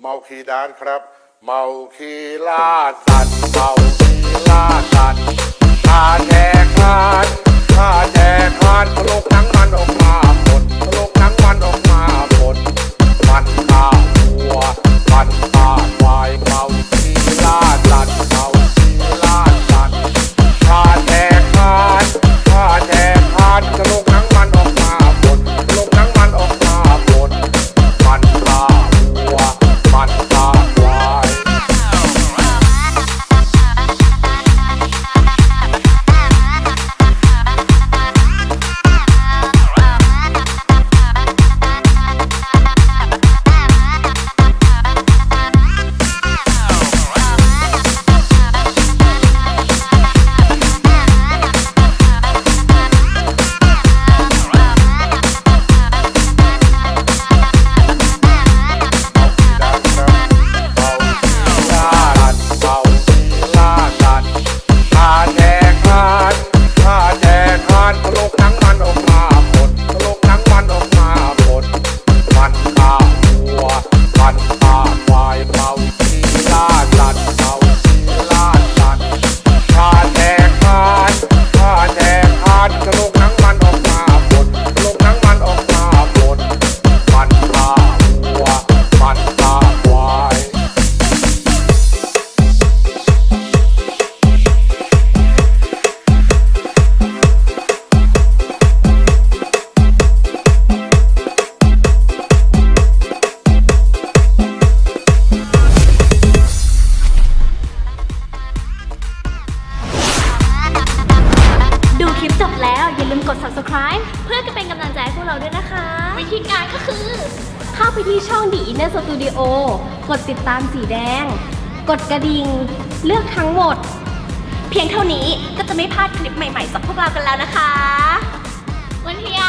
เมาคีดานครับ เมาคีล่าสัตว์เมา ลืมกด subscribe เพื่อจะเป็นกำลังใจให้พวกเราด้วยนะคะ วิธีการก็คือ เข้าไปที่ช่อง The Inner Studio กดติดตามสีแดง กดกระดิ่ง เลือกทั้งหมด เพียงเท่านี้ก็จะไม่พลาดคลิปใหม่ๆจากพวกเรากันแล้วนะคะ วันเทีย